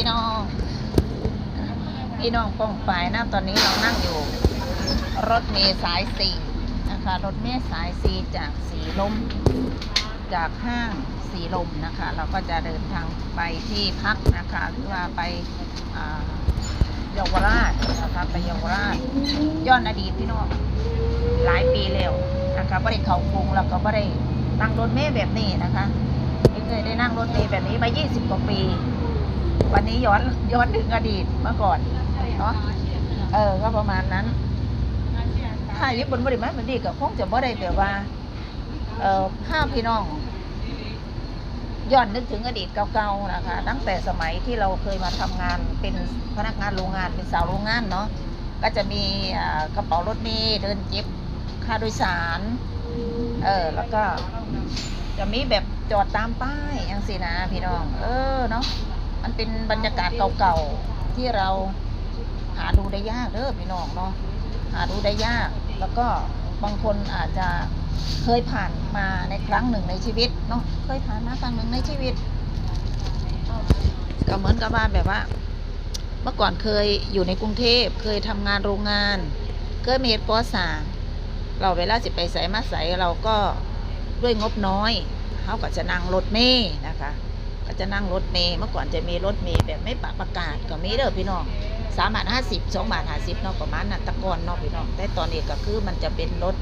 พี่น้องพี่น้องป้องฝ่ายนะตอนนี้เรานั่งอยู่ รถเมล์สายสี่นะคะ รถเมล์สายสี่จากสีลม จากห้างสีลมนะคะ เราก็จะเดินทางไปที่พักนะคะหรือว่าไปเยาวราชนะคะไปเยาวราชย้อนอดีตพี่น้องหลายปีแล้วนะคะไม่ได้เขากรุงแล้วก็ไม่ได้นั่งรถเมล์แบบนี้นะคะไม่เคยได้นั่งรถเมล์แบบนี้มา 20 กว่าปี วันนี้ย้อนย้อนถึงอดีตเมื่อก่อนเนาะเออ ก็ประมาณนั้นถ้าญี่ปุ่นบริมามันดีก็คงจะบ่ได้แบบว่า เอ่อภาพพี่น้องย้อนนึกถึงอดีตเก่าๆนะคะ ตั้งแต่สมัยที่เราเคยมาทำงานเป็นพนักงานโรงงานเป็นสาวโรงงานเนาะก็จะมีอ่ากระเป๋ารถเมล์เดินเก็บค่าโดยสาร เออแล้วก็จะมีแบบจอดตามป้ายอย่างสินะพี่น้อง เออเนาะ มันเป็นบรรยากาศเก่าๆที่เราหาดูได้ยากเด้อพี่น้องเนาะหาดูได้ยาก แล้วก็บางคนอาจจะเคยผ่านมาในครั้งหนึ่งในชีวิตเนาะเคยผ่านมาครั้งหนึ่งในชีวิตก็เหมือนกับว่าแบบว่า เมื่อก่อนเคยอยู่ในกรุงเทพเคยทำงานโรงงานเคยมีเหตุก่อสร้างเราเวลาสิไปใส่มาใส่เราก็ด้วยงบน้อยเขาก็จะนั่งรถเมย์นะคะ จะนั่งรถเมย์เมื่อก่อนจะมีรถเมย์แบบไม่ปะประกาศก็มีเด้อพี่น้องสามบาทห้าสิบสองบาทห้าสิบเนาะประมาณนั้นตะกอนเนาะพี่น้องแต่ตอนนี้ก็คือมันจะเป็นรถ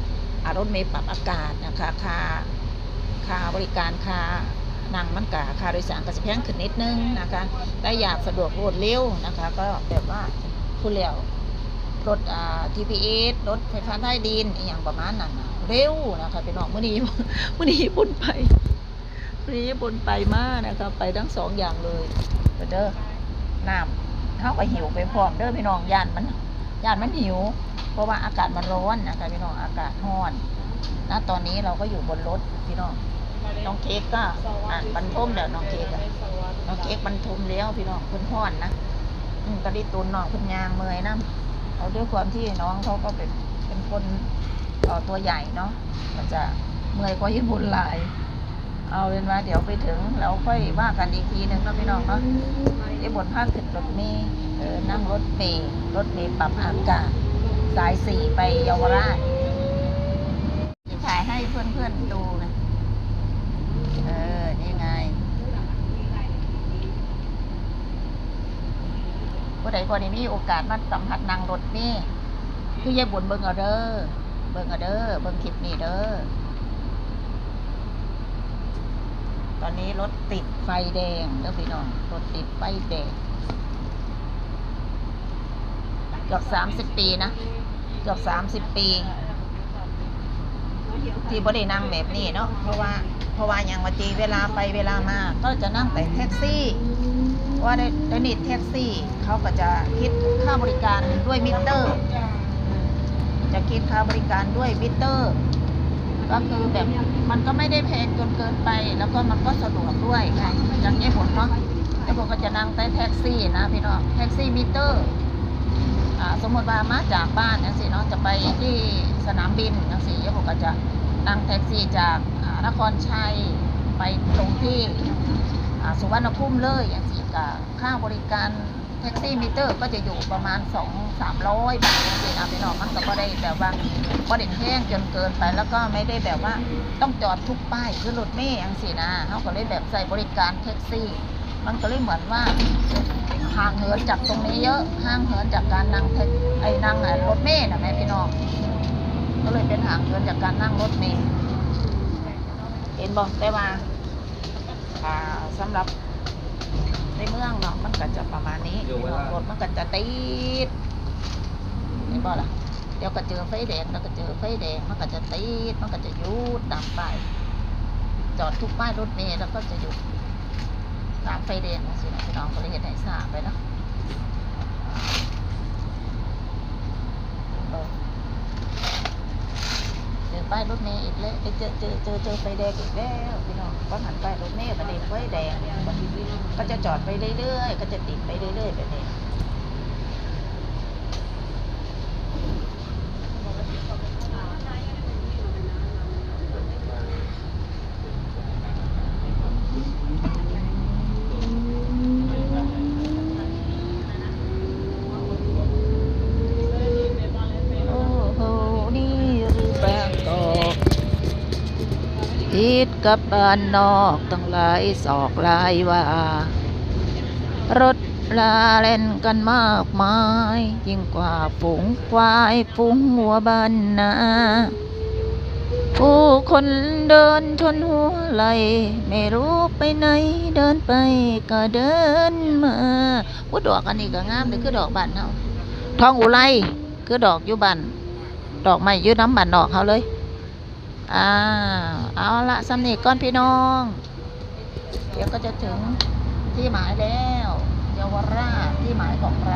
อารถเมย์ปรับอากาศนะคะค่าค่าบริการค่านั่งมันกะค่าโดยสารก็จะแพงขึ้นนิดนึงนะคะแต่อยากสะดวกรวดเร็วนะคะ ก็แบบว่าผู้เลี้ยวรถอ่า TPS รถไฟฟ้าใต้ดินอย่างประมาณนั้นเร็วนะคะพี่น้องเมื่อนี้มื่อนี้ปุ่นไป มื่อนี้ญี่ปุ่นไปมากนะคะไปทั้งสองอย่างเลยเด้อน้ำเขาก็หิวไปพร้อมเด้อพี่น้องย่านมันย่านมันหิว เพราะว่าอากาศมันร้อนนะคะพี่น้องอากาศร้อนนะตอนนี้เราก็อยู่บนรถพี่น้องน้องเค้กก็อ่านบรรทมแล้วน้องเค้กน้องเค้กบรรทมแล้วพี่น้องเพิ่นร้อนนะอืมก็ได้ตุนน้องเพิ่นยางเมยน้ำเอาด้วยความที่น้องเขาก็เป็นเป็นคนเอ่อตัวใหญ่เนาะมันจะเมื่อยกว่าญี่ปุ่นหลาย เอาเป็นว่าเดี๋ยวไปถึงเราค่อยว่ากันอีกทีหนึ่งเนาะพี่น้องเนาะญี่ปุ่นภาคขึ้นรถเมล์นั่งรถเมล์รถเมล์ปรับอากาศ สายสี่ไปเยาวราชถ่ายให้เพื่อนๆดูนะเออ นี่ไงผู้ใดคนนี้มีโอกาสมาสัมผัสนั่งรถนี่คือยายบุญเบิงเอเด้อเบิงเอเด้อเบิงคลิปนี้เด้อ ตอนนี้รถติดไฟแดงเด้อพี่น้องรถติดไฟแดงเกือบสามสิบปีนะเกือบสามสิบปี ที่บ่ได้นั่งแบบนี้เนาะเพราะว่าเพราะว่าอย่างวันทีเวลาไปเวลามาก็จะนั่งแต่แท็กซี่ว่าในในนิดแท็กซี่เขาก็จะคิดค่าบริการด้วยมิเตอร์ จะคิดค่าบริการด้วยมิเตอร์ ก็คือแบบมันก็ไม่ได้แพงจนเกินไป แล้วก็มันก็สะดวกด้วยไงอย่างนี้ผมเนาะแล้วผมก็จะนั่งใต้แท็กซี่นะพี่น้องแท็กซี่มิเตอร์สมมติว่ามาจากบ้านจังสิเนาะจะไปที่สนามบินจังสิแล้วผมก็จะนั่งแท็กซี่จากนครชัยไปตรงที่สุวรรณภูมิเลยอย่างสี่กับค่าบริการ ท็กซี่มิเตอร์ก็จะอยู่ประมาณสองสามร้อยบาทอย่างสี่นะพี่น้องมันก็ได้แบบว่าบ่ได้แห้งจนเกินไป แล้วก็ไม่ได้แบบว่าต้องจอดทุกป้ายคือรถเมย์อย่างสีนะเขาก็เลยแบบใส่บริการแท็กซี่ มันก็เลยเหมือนว่าห่างเหินจากตรงนี้เยอะห่างเหินจากการนั่งแท็กไอ้นั่งรถเมย์นะแม่พี่น้องก็เลยเป็นห่างเหินจากการนั่งรถเมย์เห็นบอกได้ว่าอ่าสำหรับ ในเมืองเนาะมันก็จะประมาณนี้อยู่เวลารถมันก็จะติดนี่บ่ล่ะเดี๋ยวก็เจอไฟแดงแล้วก็เจอไฟแดงมันก็จะติดมันก็จะหยุดตามป้ายจอดทุกป้ายรถเมล์แล้วก็จะหยุดตามไฟแดงนะสินะพี่น้องก็เลยเห็นให้ทราบไปเนาะเออเจอ ป้ายรถเมล์อีกแล้วไปเจอเจอเจอเจอไฟแดงอีกแล้วพี่น้องก็หันป้ายรถเมล์ประเด็นไฟแดงก็จะจอดไปเรื่อยๆก็จะติดไปเรื่อยๆแบบนี้ ดกับบ้านนอกตั้งหลายศอกหลายว่ารถลาเล่นกันมากมาย ยิ่งกว่าฝูงควายฝูงหัวบ้านนาผู้คนเดินชนหัวไหล ไม่รู้ไปไหน เดินไปก็เดินมาว่าดอกอันนี้ก็งามเลยคือดอกบานเฮาทองอุไรคือดอกอยู่บ้านดอกไม้ยู่น้ำบ้านนอกเขาเลย อ่าเอาละสำนีก้อนพี่น้อง เดี๋ยวก็จะถึงที่หมายแล้วเยาวราชที่หมายของเรา